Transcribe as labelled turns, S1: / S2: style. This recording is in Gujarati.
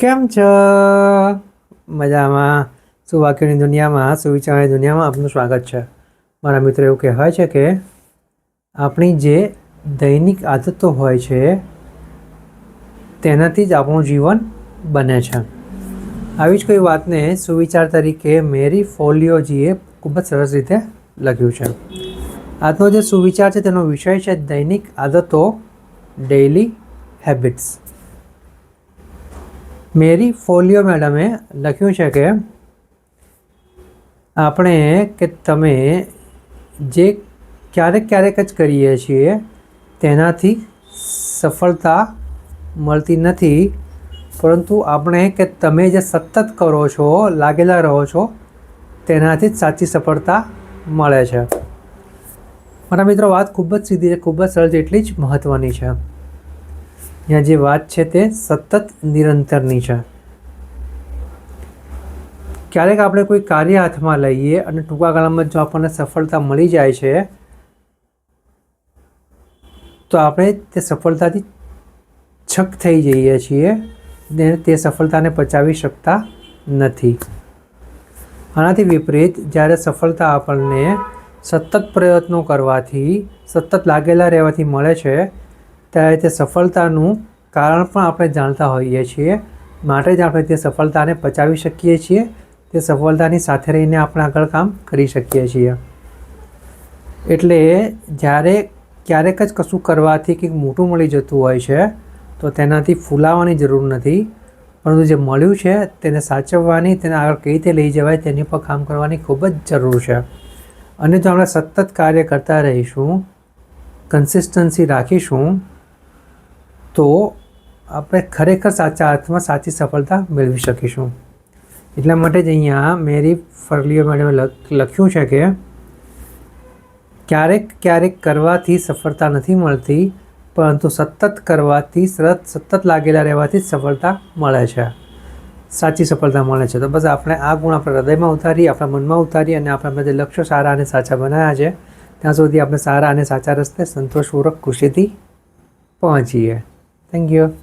S1: કેમ છો? મજામાં. સુવાક્યોની દુનિયામાં સુવિચારની દુનિયામાં આપનું સ્વાગત છે? મારા મિત્રો એવું કહેવાય છે કે આપણી જે દૈનિક આદતો હોય છે, તેનાથી જ આપણું જીવન બને છે. આવી જ કોઈ વાતને સુવિચાર તરીકે મેરી ફોલિયોજીએ ખૂબ જ સરસ રીતે લખ્યું છે. આજનો જે સુવિચાર છે તેનો વિષય છે દૈનિક આદતો ડેઇલી હેબિટ્સ મેરી ફોલિયો મેડમે લખ્યું છે કે આપણે કે તમે જે ક્યારેક ક્યારેક જ કરીએ છીએ તેનાથી સફળતા મળતી નથી પરંતુ આપણે કે તમે જે સતત કરો છો લાગેલા રહો છો તેનાથી જ સાચી સફળતા મળે છે મારા મિત્રો વાત ખૂબ જ સીધી છે ખૂબ જ સરળ એટલી જ મહત્ત્વની છે અહીંયા જે વાત છે તે સતત નિરંતરની છે ક્યારેક આપણે કોઈ કાર્ય હાથમાં લઈએ અને ટૂંકા ગાળામાં જો આપણને સફળતા મળી જાય છે તો આપણે તે સફળતાથી છક થઈ જઈએ છીએ ને તે સફળતાને પચાવી શકતા નથી આનાથી વિપરીત જ્યારે સફળતા આપણને સતત પ્રયત્નો કરવાથી સતત લાગેલા રહેવાથી મળે છે ત્યારે તે સફળતાનું કારણ પણ આપણે જાણતા હોઈએ છીએ. માટે જ આપણે તે સફળતાને પચાવી શકીએ છીએ. તે સફળતાની સાથે રહીને આપણે આગળ કામ કરી શકીએ છીએ. એટલે જ્યારે ક્યારેક જ કશું કરવાથી કંઈક મોટું મળી જતું હોય છે, તો તેનાથી ફૂલાવાની જરૂર નથી. પરંતુ જે મળ્યું છે, તેને સાચવવાની, તેને આગળ કઈ રીતે લઈ જવાય તેની પર કામ કરવાની ખૂબ જ જરૂર છે. અને જો આપણે સતત કાર્ય કરતા રહીશું કન્સિસ્ટન્સી રાખીશું તો આપણે ખરેખર સાચા અર્થમાં સાચી સફળતા મેળવી શકીશું. એટલા માટે જ અહીંયા મેરી ફરલીઓ મેડમે લખ્યું છે કે ક્યારેક ક્યારેક કરવાથી સફળતા નથી મળતી, પરંતુ સતત કરવાથી સરત સતત લાગેલા રહેવાથી સફળતા મળે છે. સાચી સફળતા મળે છે. તો બસ આપણે આ ગુણ આપણા હૃદયમાં ઉતારી આપણા મનમાં ઉતારી અને આપણા જે લક્ષ્યો સારા અને સાચા બનાવ્યા છે, ત્યાં સુધી આપણે સારા અને સાચા રસ્તે સંતોષપૂર્વક ખુશીથી પહોંચીએ. Thank you.